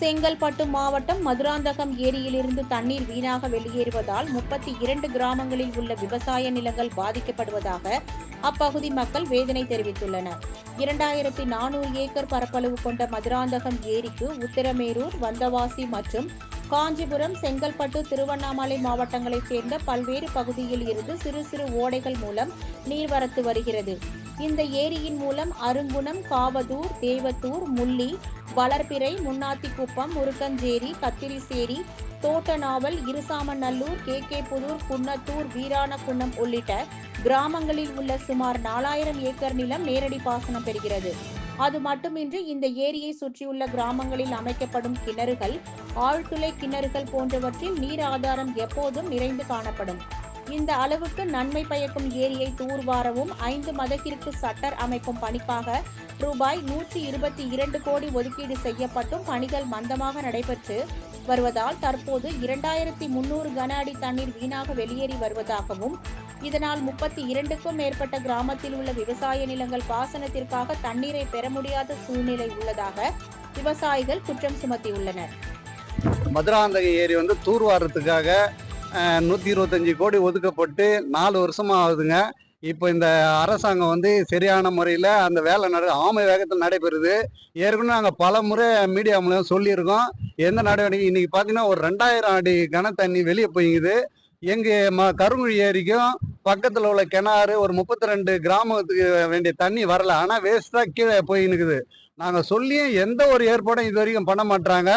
செங்கல்பட்டு மாவட்டம் மதுராந்தகம் ஏரியிலிருந்து தண்ணீர் வீணாக வெளியேறுவதால் முப்பத்தி இரண்டு கிராமங்களில் உள்ள விவசாய நிலங்கள் பாதிக்கப்படுவதாக அப்பகுதி மக்கள் வேதனை தெரிவித்துள்ளனர். இரண்டாயிரத்தி நானூறு ஏக்கர் பரப்பளவு கொண்ட மதுராந்தகம் ஏரிக்கு உத்திரமேரூர் வந்தவாசி மற்றும் காஞ்சிபுரம் செங்கல்பட்டு திருவண்ணாமலை மாவட்டங்களைச் சேர்ந்த பல்வேறு பகுதியில் இருந்து சிறு சிறு ஓடைகள் மூலம் நீர்வரத்து வருகிறது. இந்த ஏரியின் மூலம் அருங்குணம் காவதூர் தேவத்தூர் முள்ளி வளர்பிறை முன்னாத்திக்குப்பம் முருக்கஞ்சேரி கத்திரிசேரி தோட்டநாவல் இருசாமநல்லூர் கே. கே. புதூர் குன்னத்தூர் வீராணக்குன்னம் உள்ளிட்ட கிராமங்களில் உள்ள சுமார் நாலாயிரம் ஏக்கர் நிலம் நேரடி பாசனம் பெறுகிறது. அது மட்டுமின்றி இந்த ஏரியை சுற்றியுள்ள கிராமங்களில் அமைக்கப்படும் கிணறுகள் ஆழ்துளை கிணறுகள் போன்றவற்றில் நீர் ஆதாரம் எப்போதும் நிறைந்து காணப்படும். இந்த அளவுக்கு நன்மை பயக்கும் ஏரியை தூர்வாரவும் ஐந்து மதத்திற்கு சட்டர் அமைக்கும் பணிக்காக ரூபாய் நூற்றி இருபத்தி இரண்டு கோடி ஒதுக்கீடு செய்யப்பட்டும் பணிகள் மந்தமாக நடைபெற்று வருவதால் தற்போது இரண்டாயிரத்தி முன்னூறு கன அடி தண்ணீர் வீணாக வெளியேறி வருவதாகவும் இதனால் முப்பத்தி இரண்டுக்கும் மேற்பட்ட கிராமத்தில் உள்ள விவசாய நிலங்கள் பாசனத்திற்காக தண்ணீரை பெற முடியாத சூழ்நிலை உள்ளதாக விவசாயிகள் குற்றம் சுமத்தியுள்ளனர். மதுராந்தக ஏரி வந்து தூர்வாரத்துக்காக நூற்றி இருபத்தஞ்சி கோடி ஒதுக்கப்பட்டு நாலு வருஷமாக ஆகுதுங்க. இப்போ இந்த அரசாங்கம் வந்து சரியான முறையில் அந்த வேலை நட ஆமை வேகத்தில் நடைபெறுது. ஏற்கனவே நாங்கள் பல முறை மீடியா மூலம் சொல்லியிருக்கோம். எந்த நடவடிக்கை இன்றைக்கி பார்த்தீங்கன்னா ஒரு ரெண்டாயிரம் அடி கன தண்ணி வெளியே போயிங்குது எங்கள் ம கருங்குழி ஏரிக்கும் பக்கத்தில் உள்ள கிணறு ஒரு முப்பத்தி ரெண்டு கிராமத்துக்கு வேண்டிய தண்ணி வரல. ஆனால் வேஸ்ட்டாக கீழே போய் நிற்குது நாங்கள் சொல்லியும் எந்த ஒரு ஏற்பாடும் இது வரைக்கும் பண்ண மாட்டாங்க